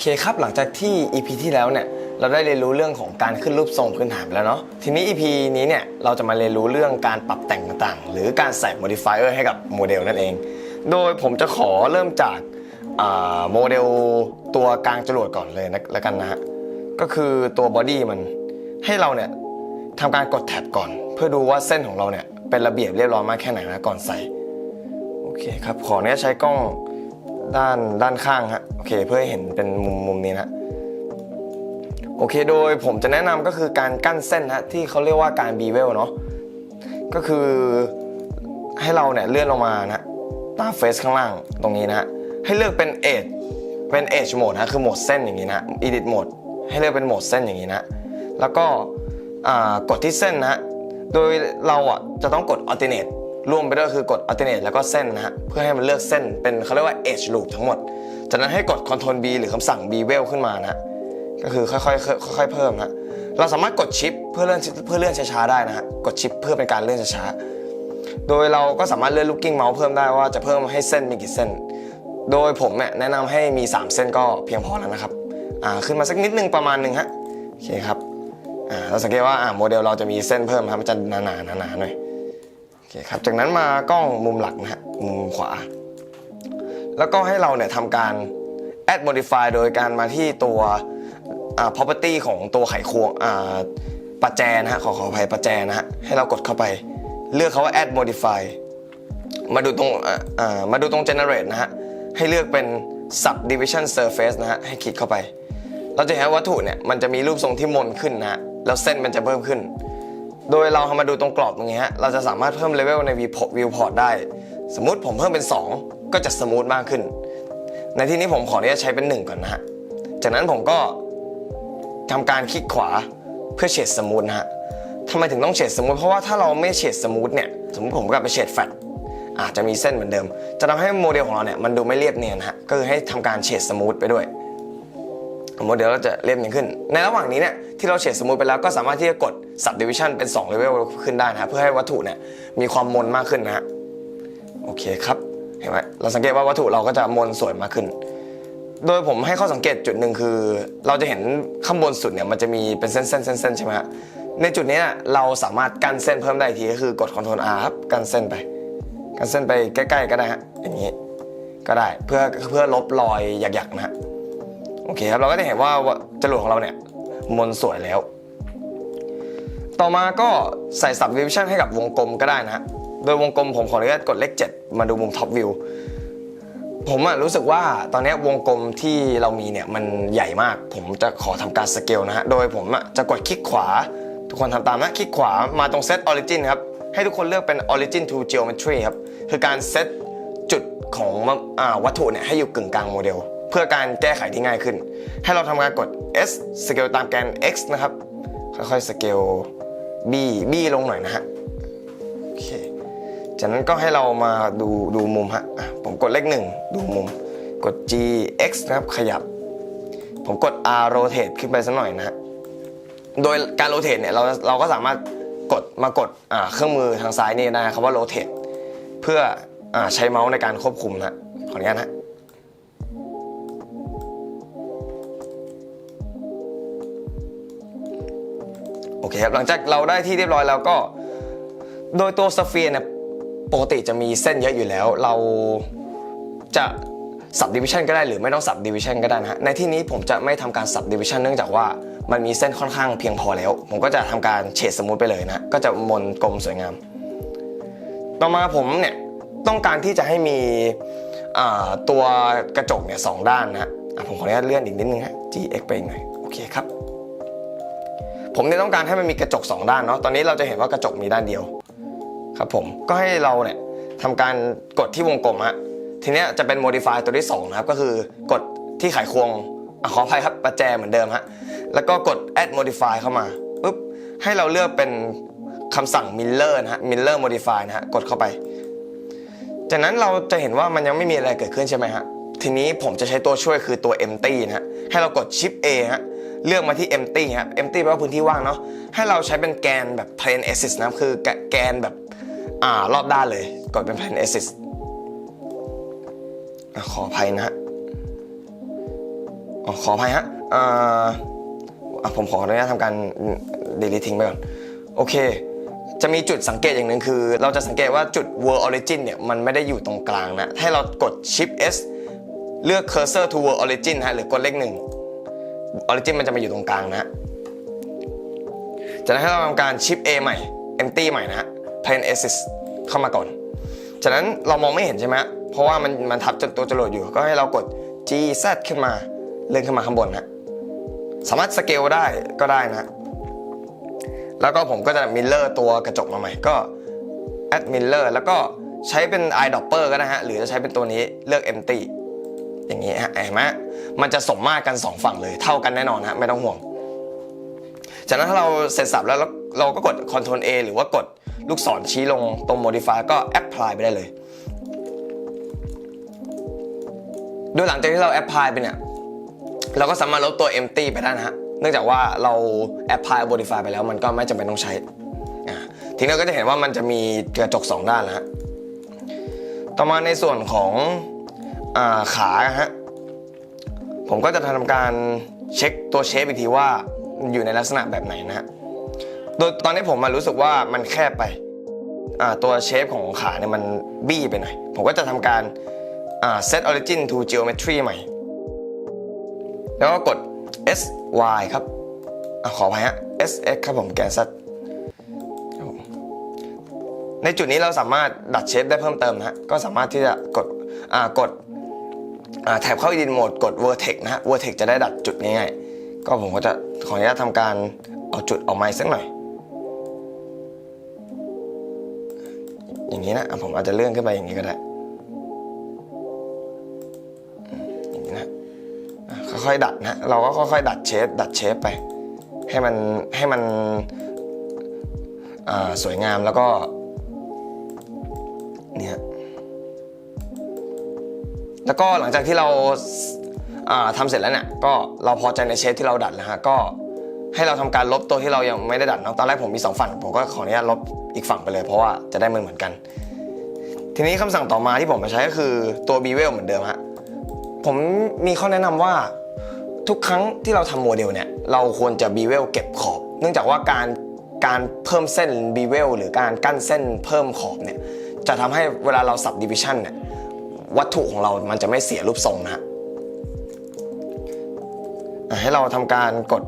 เคครับ หลังจากที่ EP ที่แล้วเนี่ยเราได้เรียนรู้เรื่องของการขึ้นรูปทรงพื้นฐานไปแล้วเนาะทีนี้ EP นี้เนี่ยเราจะมาเรียนรู้เรื่องการปรับแต่งต่างๆ หรือการใส่ modifier ให้กับโมเดลนั่นเอง โดยผมจะขอเริ่มจากาโมเดลตัวกลางจรวดก่อนเลยนะแล้วกันนะฮะก็คือตัวบอดี้มันให้เราเนี่ยทำการกดแท็บก่อน เพื่อดูว่าเส้นของเราเนี่ยเป็นระเบียบเรียบร้อยมากแค่ไหนนะก่อนใส่โอเคครับขอเนี้ยใช้กล้อง ด้านด้านข้างฮะโอเคเพื่อให้เห็นเป็นมุมมุมนี้นะโอเคโดยผมจะแนะนำก็คือการกั้นเส้นฮะที่เขาเรียกว่าการบีเวลเนาะก็คือให้เราเนี่ยเลื่อนลงมานะตามเฟซข้างล่างตรงนี้นะ ให้เลือกเป็นเอจเป็นเอจโหมดนะคือโหมดเส้นอย่างนี้นะ edit โหมดให้เลือกเป็นโหมดเส้นอย่างนี้นะ แล้วก็กดที่เส้นนะ โดยเราอะจะต้องกด alternate ร่วมไปด้วยคือกด alternate แล้วก็เส้นนะฮะ เพื่อให้มันเลือกเส้นเป็นเขาเรียกว่า edge loop ทั้งหมด จากนั้นให้กด control B หรือคำสั่ง bevel ขึ้นมานะฮะ ก็คือค่อยๆค่อยๆเพิ่มนะเราสามารถกดชิปเพื่อเลื่อนเพื่อเลื่อนช้าๆได้นะฮะ กดชิปเพื่อเป็นการเลื่อนช้าๆ โดยเราก็สามารถเลื่อน looking mouse เพิ่มได้ว่าจะเพิ่มให้เส้นมีกี่เส้น โดยผมเนี่ยแนะนำให้มี 3 เส้นก็เพียงพอแล้วนะครับ อ่าขึ้นมาสักนิดนึงประมาณหนึ่งฮะ โอเคครับ อ่าเราสังเกตว่าอ่าโมเดลเราจะมีเส้นเพิ่มครับมันจะหนาๆหนาๆหน่อย คครับ จากนั้นมากล้องมุมหลักนะฮะมุมขวา แล้วก็ให้เราเนี่ยทำการ add modify โดยการมาที่ตัวอ่า property ของตัวไขควงอ่าประแจนะฮะขอขออภัยประแจนะฮะให้เรากดเข้าไป เลือกคาว่า add modify มาดูตรงอ่ามาดูตรง generate นะฮะให้เลือกเป็น subdivision surface นะฮะให้คลิกเข้าไป เราจะเห็นวัตถุเนี่ยมันจะมีรูปทรงที่มนขึ้นนะฮะแล้วเส้นมันจะเพิ่มขึ้น โดยเรามาดูตรงกรอบตรงนี้ฮะเราจะสามารถเพิ่มเลเวลใน viewport ได้ สมมติผมเพิ่มเป็น 2 ก็จะสมูทมากขึ้น ในที่นี้ผมขออนุญาตใช้เป็น 1 ก่อนนะฮะ จากนั้นผมก็ทำการคลิกขวาเพื่อเฉดสมูทนะฮะทำไมถึงต้องเฉดสมูทเพราะว่าถ้าเราไม่เฉดสมูทเนี่ยสมมติผมกลับไปเฉดแฟตอาจจะมีเส้นเหมือนเดิม จะทำให้โมเดลของเราเนี่ยมันดูไม่เรียบเนียนฮะก็คือให้ทำการเฉดสมูทไปด้วยโมเดลเราจะเรียบเนียนขึ้น ในระหว่างนี้เนี่ยที่เราเฉดสมูทไปแล้วก็สามารถที่จะกด subdivision เป็น2 level ขึ้นได้นะเพื่อให้วัตถุเนี่ยมีความมนมากขึ้นนะฮะโอเคครับเห็นไหมเราสังเกตว่าวัตถุเราก็จะมนสวยมากขึ้น โดยผมให้ข้อสังเกตจุดหนึ่งคือ เราจะเห็นข้างบนสุดเนี่ยมันจะมีเป็นเส้นเส้นเส้นเส้นใช่ไหมฮะในจุดนี้เราสามารถกันเส้นเพิ่มได้อีกทีก็คือกด Ctrl R ครับกันเส้นไป กันเส้นไปใกล้ๆก็ได้ฮะอย่างนี้ก็ได้เพื่อเพื่อลบรอยหยักๆนะฮะโอเคครับเราก็จะเห็นว่าจรวดของเราเนี่ยมนสวยแล้ว ต่อมาก็ใส่ subdivision ให้กับวงกลมก็ได้นะฮะ โดยวงกลมผมขออนุญาตกดเลข 7 มาดูมุมท็อปวิวผมอะรู้สึกว่าตอนนี้วงกลมที่เรามีเนี่ยมันใหญ่มาก ผมจะขอทำการสเกลนะฮะ โดยผมอะจะกดคลิกขวา ทุกคนทำตามนะ คลิกขวามาตรง set origin ครับ ให้ทุกคนเลือกเป็น origin to geometry ครับ คือการเซตจุดของอวัตถุเนี่ยให้อยู่กึ่งกลางโมเดล เพื่อการแก้ไขที่ง่ายขึ้น ให้เราทำการกด S สเกลตามแกน x นะครับ ค่อยๆสเกล b b ลงหน่อยนะฮะโอเคจากนั้นก็ให้เรามาดูดูมุมฮะผมกดเลขหนึ่งดูมุมกด G X นะครับขยับ ผมกด R rotate ขึ้นไปสักหน่อยนะฮะโดยการ rotate เนี่ยเราเราก็สามารถกดมากดอ่าเครื่องมือทางซ้ายนี่ได้คำว่า rotate เพื่ออาใช้เมาส์ในการควบคุมนะขออนุญาตนะ อเคครับหลังจากเราได้ที่เรียบร้อยแล้วก็ โดยตัวสเฟียร์เนี่ยปกติจะมีเส้นเยอะอยู่แล้ว เราจะ subdivision ก็ได้หรือไม่ต้อง subdivision ก็ได้นะฮะในที่นี้ผมจะไม่ทำการ subdivision เนื่องจากว่ามันมีเส้นค่อนข้างเพียงพอแล้ว ผมก็จะทำการเฉดสมูทไปเลยนะก็จะมนกลมสวยงาม ต่อมาผมเนี่ยต้องการที่จะให้มีตัวกระจกเนี่ยสองด้านนะผมขออนุญาตเลื่อนอีกนิดนึงฮะ GX ไปอีกหน่อยโอเคครับ ผมเนี่ยต้องการให้มันมีกระจก 2 ด้านเนาะตอนนี้เราจะเห็นว่ากระจกมีด้านเดียว ครับผมก็ให้เราเนี่ยทำการกดที่วงกลมฮะทีเนี้ยจะเป็น modify ตัวที่2นะครับก็คือกดที่ไขควงอขออภัยครับประแจเหมือนเดิมฮะแล้วก็กด add modify เข้ามาปุ๊บให้เราเลือกเป็นคำสั่ง miller นะฮะ miller modify นะฮะกดเข้าไป จากนั้นเราจะเห็นว่ามันยังไม่มีอะไรเกิดขึ้นใช่ไหมฮะทีนี้ผมจะใช้ตัวช่วยคือตัว empty นะฮะให้เรากด shift A ฮะ เลือกมาที่ empty ครับ empty แปลว่าพื้นที่ว่างเนาะให้เราใช้เป็นแกนแบบ plane axis นะคือแกนแบบอ่ารอบด้านเลยกดเป็น plane axis อะขออภัยนะฮะขออภัยฮะอ่าอะผมขออนุญาตทำการ delete ทิ้งไปก่อน โอเค จะมีจุดสังเกตอย่างหนึ่งคือ เราจะสังเกตว่าจุด world origin เนี่ย มันไม่ได้อยู่ตรงกลางนะ ให้เรากด shift s เลือก cursor to world origin ฮะ หรือกดเลขหนึ่ง origin มันจะมาอยู่ตรงกลางนะ จากนั้นให้เราทำการ shift a ใหม่ empty ใหม่นะ plain assist เข้ามาก่อน จากนั้นเรามองไม่เห็นใช่ไหมเพราะว่ามันมันทับจนตัวจรวดอยู่ ก็ให้เรากด G Z ขึ้นมาเลื่อนขึ้นมาข้างบนฮะสามารถสเกลได้ก็ได้นะ แล้วก็ผมก็จะมิลเลอร์ตัวกระจกมาใหม่ ก็ add mirror แล้วก็ใช้เป็น eyedropper ก็ได้ฮะ หรือจะใช้เป็นตัวนี้เลือก empty อย่างนี้ฮะเห็นไหมมันจะสมมาตรกัน 2 ฝั่งเลยเท่ากันแน่นอนฮะไม่ต้องห่วง จากนั้นถ้าเราเสร็จสับแล้วเราก็กด Ctrl A หรือว่ากดลูกศรชี้ลงตรง modify ก็ apply ไปได้เลย โดยหลังจากที่เรา apply ไปเนี่ยเราก็สามารถลบตัว empty ไปได้นะฮะ เนื่องจากว่าเรา apply modify ไปแล้วมันก็ไม่จำเป็นต้องใช้ ทีนี้เราก็จะเห็นว่ามันจะมีกระจก 2 ด้านนะฮะ ต่อมาในส่วนของ ขาฮะผมก็จะทำการเช็คตัวเชฟอีกทีว่าอยู่ในลักษณะแบบไหนนะฮะโดยตอนนี้ผมมารู้สึกว่ามันแคบไปตัวเชฟของขาเนี่ยมันบี้ไปหน่อย ผมก็จะทำการอ่า set origin to geometry ใหม่ แล้วก็กด S Y ครับอขออภัยฮะ S X ครับผมแกน Z ครับผมในจุดนี้เราสามารถดัดเชฟได้เพิ่มเติมนะฮะก็สามารถที่จะกดกด แท็บเข้า edit mode กด vertex นะฮะ vertex จะได้ดัดจุดง่ายๆ ก็ผมก็จะขออนุญาตทำการเอาจุดออกมาสักหน่อย อย่างนี้นะ ผมอาจจะเลื่อนขึ้นไปอย่างนี้ก็ได้ อย่างนี้นะค่อยๆดัดนะ เราก็ค่อยๆ ดัดเชฟดัดเชฟไป ให้มันให้มันสวยงามแล้วก็เนี่ย แล้วก็หลังจากที่เราาทำเสร็จแล้วเนี่ยก็เราพอใจในเชฟที่เราดัดแล้วฮะก็ให้เราทำการลบตัวที่เรายังไม่ได้ดัดเนาะตอนแรกผมมีสองฝั่ง ผมก็ขออนุญาตลบอีกฝั่งไปเลย เพราะว่าจะได้เหมือนเหมือนกัน ทีนี้คำสั่งต่อมาที่ผมมาใช้ก็คือตัว b ีเวลเหมือนเดิมฮะผมมีข้อแนะนำว่าทุกครั้งที่เราทำโมเดลเนี่ยเราควรจะบีเวลเก็บขอบ เนื่องจากว่าการการเพิ่มเส้นบีเวลหรือการกั้นเส้นเพิ่มขอบเนี่ยจะทำให้เวลาเราสับดิวิชันเนี่ย วัตถุของเรามันจะไม่เสียรูปทรงนะฮะให้เราทำการกด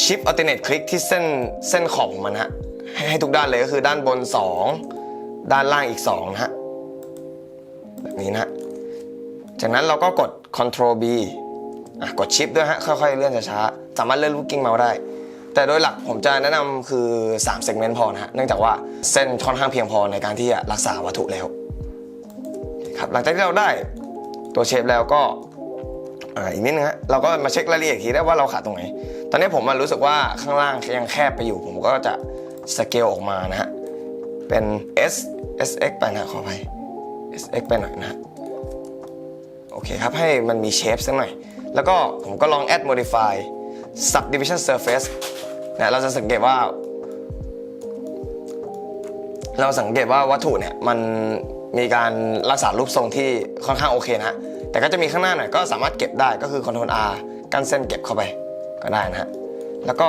Shift Alternate Click ที่เส้นเส้นขอบของมันฮะให้ให้ทุกด้านเลยก็คือด้านบน 2 ด้านล่างอีก2นะฮะแบบนี้นะฮะจากนั้นเราก็กด Ctrl B กดชิปด้วยฮะ ค่อยๆ เลื่อนช้าๆ สามารถเลื่อนลูกกิ้งเมาส์ได้ แต่โดยหลักผมจะแนะนำคือ3 segment พอนะฮะ เนื่องจากว่าเส้นค่อนข้างเพียงพอในการที่จะรักษาวัตถุแล้ว ครับหลังจากที่เราได้ตัวเชฟแล้วก็อ่าอีกนิดนึงฮะเราก็มาเช็ครายละเอียดทีได้ว่าเราขาดตรงไหน ตอนนี้ผมมารู้สึกว่าข้างล่างยังแคบไปอยู่ ผมก็จะสเกลออกมานะฮะเป็น S SX ไปนะขออภัย SX ไปหน่อยนะฮะโอเคครับ ให้มันมีเชฟสักหน่อย แล้วก็ผมก็ลอง add modify subdivision surface นะเราจะสังเกตว่า เราสังเกตว่าวัตถุเนี่ยมัน มีการรักษารูปทรงที่ค่อนข้างโอเคนะฮะแต่ก็จะมีข้างหน้าหน่อยก็สามารถเก็บได้ก็คือ Ctrl R กั้นเส้นเก็บเข้าไปก็ได้นะฮะแล้วก็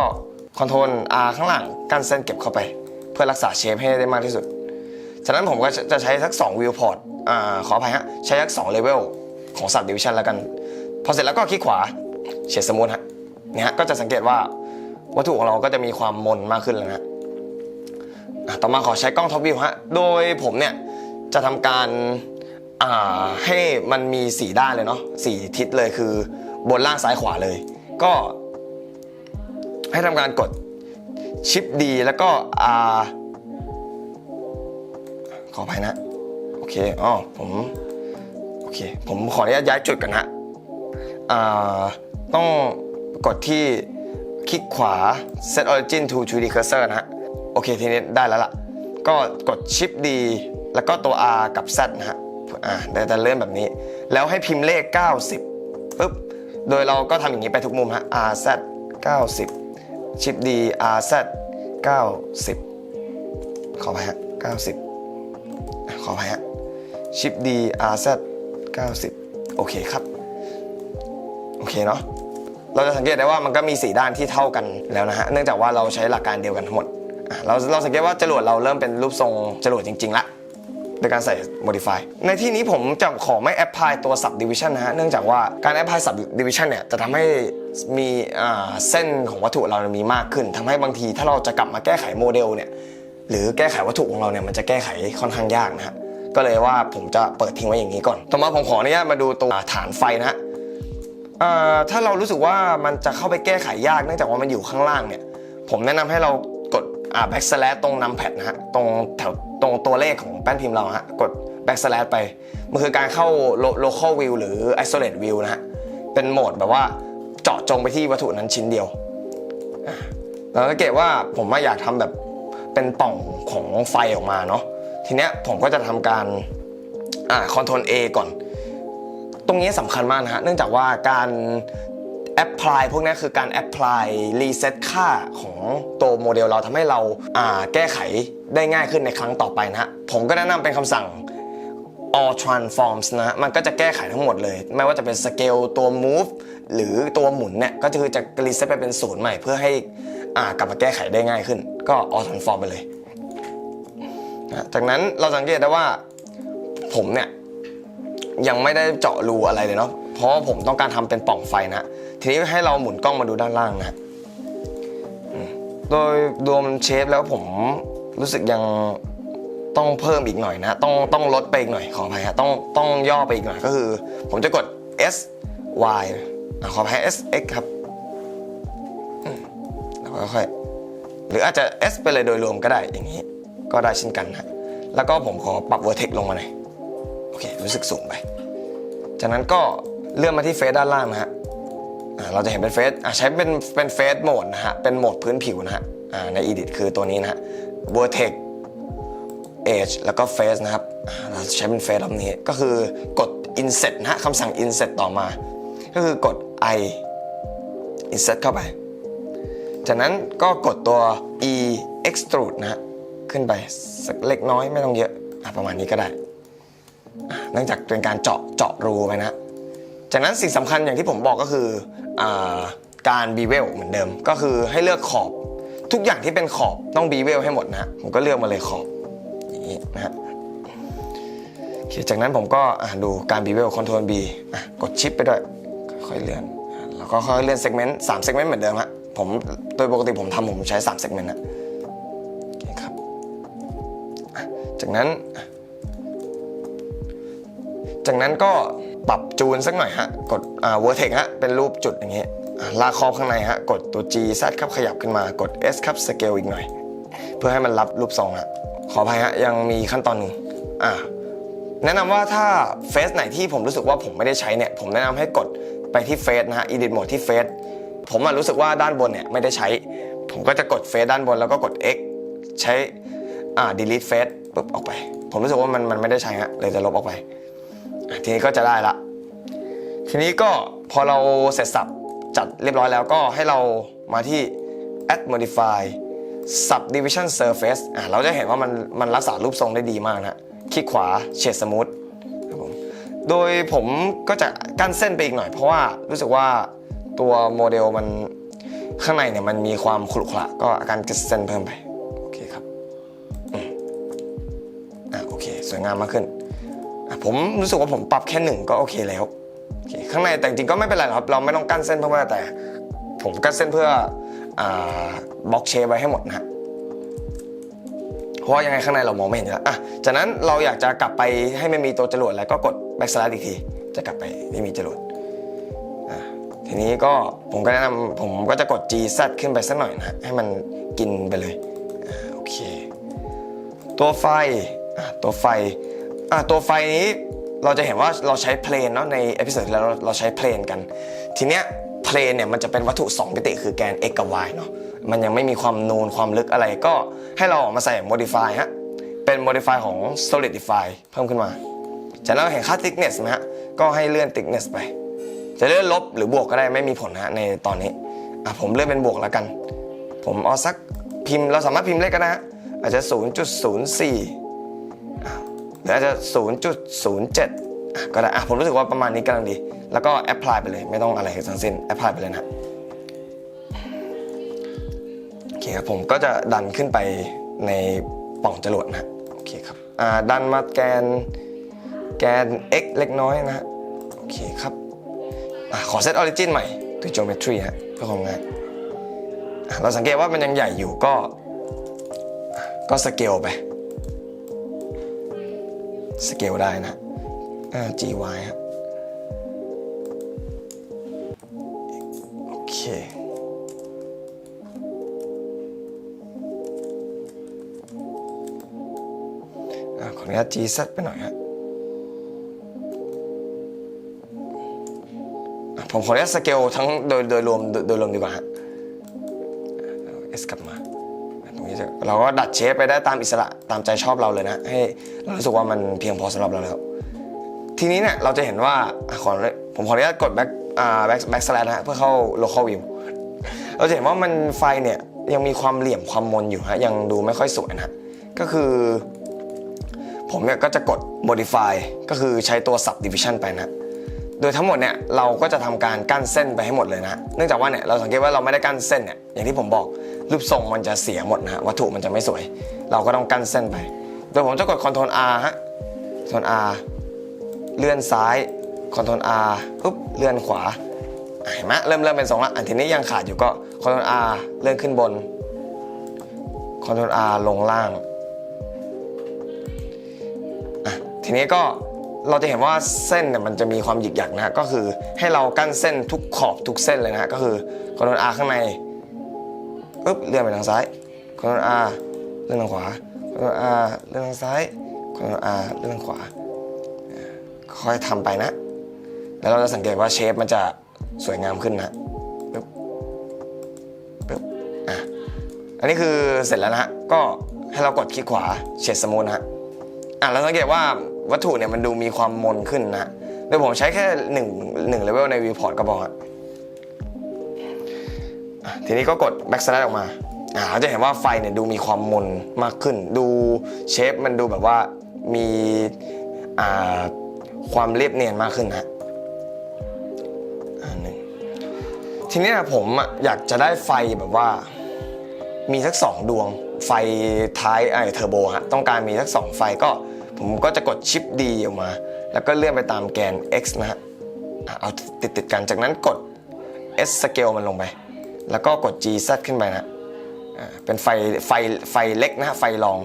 Ctrl R ข้างหลังกั้นเส้นเก็บเข้าไป เพื่อรักษาเชฟให้ได้มากที่สุด ฉะนั้นผมก็จะใช้สัก2 viewport อ่าขออภัยฮะใช้สัก2 level ของ subdivision แล้วกัน พอเสร็จแล้วก็คลิกขวาเฉดสมูทฮะเนี่ยฮะก็จะสังเกตว่าวัตถุของเราก็จะมีความมนมากขึ้นแล้วนะฮะอะต่อมาขอใช้กล้องท็อปวิวฮะโดยผมเนี่ย จะทำการอ่าให้มันมี4ด้านเลยเนาะสี่ทิศเลยคือบนล่างซ้ายขวาเลย ก็ ให้ทำการกดชิป D แล้วก็ R ขออภัยนะ โอเคอ๋อผมโอเค ผมขออนุญาตย้ายจุดกันนะอ่าต้องกดที่คลิกขวา set origin to 3D cursor นะฮะ โอเค ทีนี้ได้แล้วล่ะ ก็กด shift D แล้วก็ตัว R กับ Z นะฮะอ่าเดี๋ยวจะเลื่อนแบบนี้ แล้วให้พิมพ์เลข 90ปุ๊บโดยเราก็ทำอย่างนี้ไปทุกมุมฮะ R Z 90 shift D R Z 90 ขอไปฮะ 90 ขออภัยฮะ ชิป D RZ 90 โอเคครับ โอเคเนาะเราจะสังเกตได้ว่ามันก็มีสีด้านที่เท่ากันแล้วนะฮะ เนื่องจากว่าเราใช้หลักการเดียวกันทั้งหมด เราเราสังเกตว่าจรวดเราเริ่มเป็นรูปทรงจรวดจริงๆละ โดยการใส่ modify ในที่นี้ผมจะขอไม่ apply ตัว subdivision นะฮะ เนื่องจากว่าการ apply subdivision เนี่ยจะทำให้มีเส้นของวัตถุเรามีมากขึ้นทำให้บางทีถ้าเราจะกลับมาแก้ไขโมเดลเนี่ยหรือแก้ไขวัตถุของเราเนี่ยมันจะแก้ไขค่อนข้างยากนะฮะก็เลยว่าผมจะเปิดทิ้งไว้อย่างนี้ก่อน ต่อมาผมขออนุญาตมาดูตัวฐานไฟนะฮะถ้าเรารู้สึกว่ามันจะเข้าไปแก้ไขยากเนื่องจากว่ามันอยู่ข้างล่างเนี่ย ผมแนะนำให้เรา อ่า backslash ตรงนำแพดนะฮะ ตรงแถวตรงตัวเลขของแป้นพิมพ์เราฮะ กด backslash ไป มันคือการเข้า local view หรือ isolate view นะฮะ เป็นโหมดแบบว่าเจาะจงไปที่วัตถุนั้นชิ้นเดียวอะเราสังเกตว่าผมว่าอยากทำแบบเป็นป่องของไฟออกมาเนาะ ทีเนี้ยผมก็จะทำการอ่า control A ก่อน ตรงนี้สำคัญมากนะฮะ เนื่องจากว่าการ แอพพลายพวกนี้คือการแอพพลายรีเซ็ตค่าของตัวโมเดลเราทำให้เราอ่าแก้ไขได้ง่ายขึ้นในครั้งต่อไปนะฮะผมก็แนะนำเป็นคำสั่ง all transforms นะมันก็จะแก้ไขทั้งหมดเลย ไม่ว่าจะเป็นสเกลตัว move หรือตัวหมุนเนี่ย ก็คือจะรีเซ็ตไปเป็นศูนย์ใหม่เพื่อให้อ่ากลับมาแก้ไขได้ง่ายขึ้น ก็ all transform ไปเลยนะจากนั้นเราสังเกตได้ว่าผมเนี่ย ยังไม่ได้เจาะรูอะไรเลยเนาะเพราะผมต้องการทำเป็นปล่องไฟนะ ทีนี้ให้เราหมุนกล้องมาดูด้านล่างนะโดยรวมเชฟแล้วผมรู้สึกยังต้องเพิ่มอีกหน่อยนะต้องต้องลดไปอีกหน่อยขออภัยฮะต้องต้องย่อไปอีกหน่อยก็คือ ผมจะกด S Y ขออภัย S X ครับแล้วก็ค่อยหรืออาจจะ S ไปเลยโดยรวมก็ได้อย่างนี้ ก็ได้เช่นกันนะแล้วก็ผมขอปรับ vertex ลงมาหน่อยโอเครู้สึกสูงไป จากนั้นก็เลื่อนมาที่เฟซด้านล่างนะฮะ เราจะเห็นเป็นเฟซใช้เป็นเป็นเฟซโหมดนะฮะ เป็นโหมดพื้นผิวนะฮะใน Edit คือตัวนี้นะฮะ Vertex Edge แล้วก็ Face นะครับ เราใช้เป็นเฟซรอบนี้ ก็คือกด Inset นะฮะคำสั่ง Inset ต่อมา ก็คือกด I Inset เข้าไป จากนั้นก็กดตัว E Extrude นะฮะ ขึ้นไปสักเล็กน้อยไม่ต้องเยอะประมาณนี้ก็ได้ เนื่องจากเป็นการเจาะเจาะรูไปนะ จากนั้นสิ่งสำคัญอย่างที่ผมบอกก็คือ การบีเวลเหมือนเดิม ก็คือให้เลือกขอบ ทุกอย่างที่เป็นขอบต้องบีเวลให้หมดนะฮะผมก็เลือกมาเลยขอบอย่างนี้นะฮะจากนั้นผมก็ดูการบีเวลคอนโทรลบีกดชิปไปด้วยค่อยเลื่อนแล้วก็ค่อยเลื่อนเซกเมนต์สามเซกเมนต์เหมือนเดิมฮะผมโดยปกติผมทำผมใช้3เซกเมนต์นะครับอะจากนั้น จากนั้นก็ ปรับจูนสักหน่อยฮะ กดอ่า vertex ฮะ เป็นรูปจุดอย่างเงี้ยลากครอบข้างในฮะ กดตัว G Z ครับขยับขึ้นมากด S ครับ scale อีกหน่อย เพื่อให้มันรับรูปทรงฮะขออภัยฮะ ยังมีขั้นตอนหนึ่งอ่าแนะนำว่าถ้าเฟซไหนที่ผมรู้สึกว่าผมไม่ได้ใช้เนี่ย ผมแนะนำให้กดไปที่เฟซนะฮะ edit mode ที่เฟซผมอะรู้สึกว่าด้านบนเนี่ยไม่ได้ใช้ ผมก็จะกดเฟซด้านบนแล้วก็กด X ใช้อ่า delete เฟซปุ๊บออกไป ผมรู้สึกว่ามันมันไม่ได้ใช้ฮะเลยจะลบออกไป ทีนี้ก็จะได้ละ ทีนี้ก็พอเราเสร็จสับจัดเรียบร้อยแล้วก็ให้เรามาที่ add modify subdivision surface อะเราจะเห็นว่ามันมันรักษารูปทรงได้ดีมากนะคลิกขวา shade smooth โดยผมก็จะกั้นเส้นไปอีกหน่อย เพราะว่ารู้สึกว่าตัวโมเดลมันข้างในเนี่ยมันมีความขรุขระก็การกั้นเส้นเพิ่มไป โอเคครับอะโอเค สวยงามมากขึ้น ผมรู้สึกว่าผมปรับแค่หนึ่งก็โอเคแล้ว ข้างในแต่จริงก็ไม่เป็นไรหรอกครับ เราไม่ต้องกั้นเส้นเพื่อแต่ ผมกั้นเส้นเพื่อบล็อกเชฟไว้ให้หมดนะฮะเพราะยังไงข้างในเรามองไม่เห็นอยู่แล้วอะจากนั้นเราอยากจะกลับไปให้ไม่มีตัวจรวดแล้วก็กด backslash อีกที จะกลับไปไม่มีจรวดทีนี้ก็ผมก็แนะนำผมก็จะกด G Z ขึ้นไปสักหน่อยนะฮะให้มันกินไปเลยอโอเค ตัวไฟตัวไฟ อะตัวไฟนี้เราจะเห็นว่าเราใช้เพลนเนาะในเอพิโซดที่แล้วเราเราใช้เพลนกัน ทีเนี้ยเพลนเนี่ยมันจะเป็นวัตถุ 2 มิติคือแกน x กับ y เนาะมันยังไม่มีความนูนความลึกอะไรก็ให้เราออกมาใส่ modify ฮะเป็น modify ของ solidify เพิ่มขึ้นมา จากนั้นเราเห็นค่า thickness ไหมฮะก็ให้เลื่อน thickness ไป จะเลื่อนลบหรือบวกก็ได้ไม่มีผลนะฮะในตอนนี้อะผมเลื่อนเป็นบวกแล้วกัน ผมเอาสักพิมพ์เราสามารถพิมพ์เลขก็ได้ฮะอาจจะ 0.04 หรืออาจจะ 0.07 ก็ได้อะผมรู้สึกว่าประมาณนี้กำลังดี แล้วก็แอพพลายไปเลยไม่ต้องอะไรทั้งสิ้นแอพพลายไปเลยนะโอเคครับผมก็จะดันขึ้นไปในป่องจรวดนะโอเคครับอ่าดันมาแกนแกน x เล็กน้อยนะโอเคครับอาขอเซตออริจินใหม่ด้วย geometry ฮะเพื่อความง่ายเราสังเกตว่ามันยังใหญ่อยู่ก็ก็สเกลไป สเกลได้นะอ่า gy ฮะโอเคอขออนุญาต G ซัดไปหน่อยฮะผมขออนุญาตสเกลทั้งโดยโดยรวมโดยรวมดีกว่าฮะเอสกลับมา ตรงนี้จะเราก็ดัดเชฟไปได้ตามอิสระตามใจชอบเราเลยนะ ให้เรารู้สึกว่ามันเพียงพอสำหรับเราแล้ว ทีนี้เนี่ยเราจะเห็นว่าอะขอผมขออนุญาตกด back อ่า back slash นฮะเพื่อเข้า local view เราจะเห็นว่ามันไฟเนี่ยยังมีความเหลี่ยมความมนอยู่ฮะยังดูไม่ค่อยสวยนะก็คือ ผมเนี่ยก็จะกด modify ก็คือใช้ตัว subdivision ไปนะ ดยทั้งหมดเนี่ยเราก็จะทำการกั้นเส้นไปให้หมดเลยนะเนื่องจากว่าเนี่ยเราสังเกตว่าเราไม่ได้กั้นเส้นเนี่ยอย่างที่ผมบอกรูปทรงมันจะเสียหมดนะฮะวัตถุมันจะไม่สวย เราก็ต้องกั้นเส้นไป โดยผมจะกด Ctrl R ฮะ Ctrl R เลื่อนซ้าย Ctrl R ปุ๊บเลื่อนขวาอะเห็นไหมเริ่มเริ่มเป็นทรงละอันทีนี้ยังขาดอยู่ก็ Ctrl R เลื่อนขึ้นบน Ctrl R ลงล่างทีนี้ก็ เราจะเห็นว่าเส้นเนี่ยมันจะมีความหยิกหยักนะฮะก็คือให้เรากั้นเส้นทุกขอบทุกเส้นเลยนะฮะก็คือคอนโทรล R ข้างในปึ๊บเลื่อนไปทางซ้ายคอนโทรล R เลื่อนทางขวาคอนโทรล R เลื่อนทางซ้ายคอนโทรล R เลื่อนทางขวาค่อยทำไปนะ แล้วเราจะสังเกตว่าเชฟมันจะสวยงามขึ้นนะปึ๊บปึ๊บอะอันนี้คือเสร็จแล้วนะฮะก็ให้เรากดคลิกขวาเฉดสมูทนะฮะอะเราสังเกตว่า วัตถุเนี่ยมันดูมีความมนขึ้นนะโดยผมใช้แค่หนึ่งหนึ่งเลเวลในวิวพอร์ตก็พอฮะทีนี้ก็กด back slash ออกมาอ่าเราจะเห็นว่าไฟเนี่ยดูมีความมนมากขึ้น ดูเชฟมันดูแบบว่ามีความเรียบเนียนมากขึ้นนะหนึ่งทีนี้นะผมอะอยากจะได้ไฟแบบว่ามีสักสองดวงไฟท้ายไอเทอร์โบฮะต้องการมีสักสองไฟก็ ผมก็จะกดชิป D ออกมา แล้วก็เลื่อนไปตามแกน X นะฮะเอาติดติดกันจากนั้นกด S scale มันลงไป แล้วก็กด G Z ขึ้นไปนะเป็นไฟไฟไฟเล็กนะฮะไฟรอง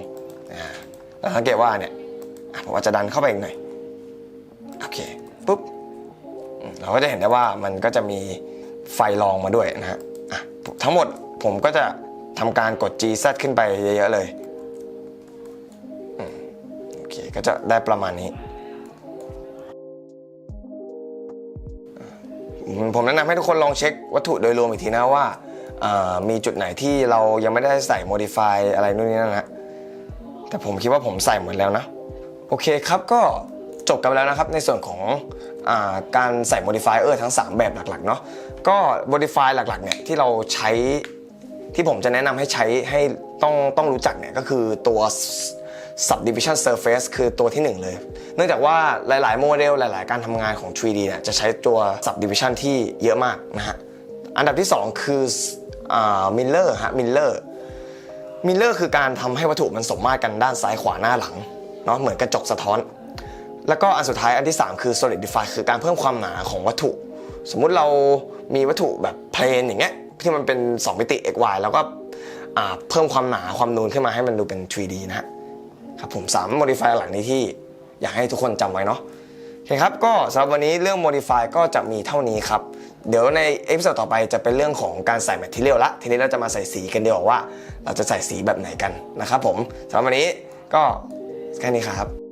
แล้วสังเกตว่าเนี่ยผมอาจจะดันเข้าไปอีกหน่อยโอเคปุ๊บเราก็จะเห็นได้ว่ามันก็จะมีไฟรองมาด้วยนะฮะทั้งหมดผมก็จะทำการกด G Z ขึ้นไปเยอะๆเลย ก็จะได้ประมาณนี้ ผมแนะนำให้ทุกคนลองเช็ควัตถุโดยรวมอีกทีนะว่า มีจุดไหนที่เรายังไม่ได้ใส่ modify อะไรนู่นนี่นั่นนะแต่ผมคิดว่าผมใส่หมดแล้วนะ โอเคครับก็จบกันแล้วนะครับในส่วนของอาการใส่ modifier ทั้ง 3 แบบหลักๆเนาะก็ modify หลักๆเนี่ยที่เราใช้ที่ผมจะแนะนำให้ใช้ให้ต้องต้องรู้จักเนี่ยก็คือตัว subdivision surface คือตัวที่ 1 เลย เนื่องจากว่าหลาย ๆ โมเดลหลาย ๆ การทำงานของ 3D เนี่ยจะใช้ตัว subdivision ที่เยอะมากนะฮะ อันดับที่ 2 คืออ่า miller ฮะ miller มิลเลอร์คือการทำให้วัตถุมันสมมาตรกันด้านซ้ายขวาหน้าหลังเนาะเหมือนกระจกสะท้อน แล้วก็อันสุดท้ายอันที่ 3 คือ solidify คือการเพิ่มความหนาของวัตถุ สมมุติเรามีวัตถุแบบเพลนอย่างเงี้ยที่มันเป็น 2 มิติ x y แล้วก็เพิ่มความหนาความนูนขึ้นมาให้มันดูเป็น 3D นะฮะ ครับผม3 modify หลังนี้ที่อยากให้ทุกคนจำไว้เนาะโอเคครับก็สำหรับวันนี้เรื่อง modify ก็จะมีเท่านี้ครับ เดี๋ยวในเอพิโซดต่อไปจะเป็นเรื่องของการใส่ material ละ ทีนี้เราจะมาใส่สีกันดีกว่าว่า เราจะใส่สีแบบไหนกันนะครับผมสำหรับวันนี้ก็แค่นี้ครับ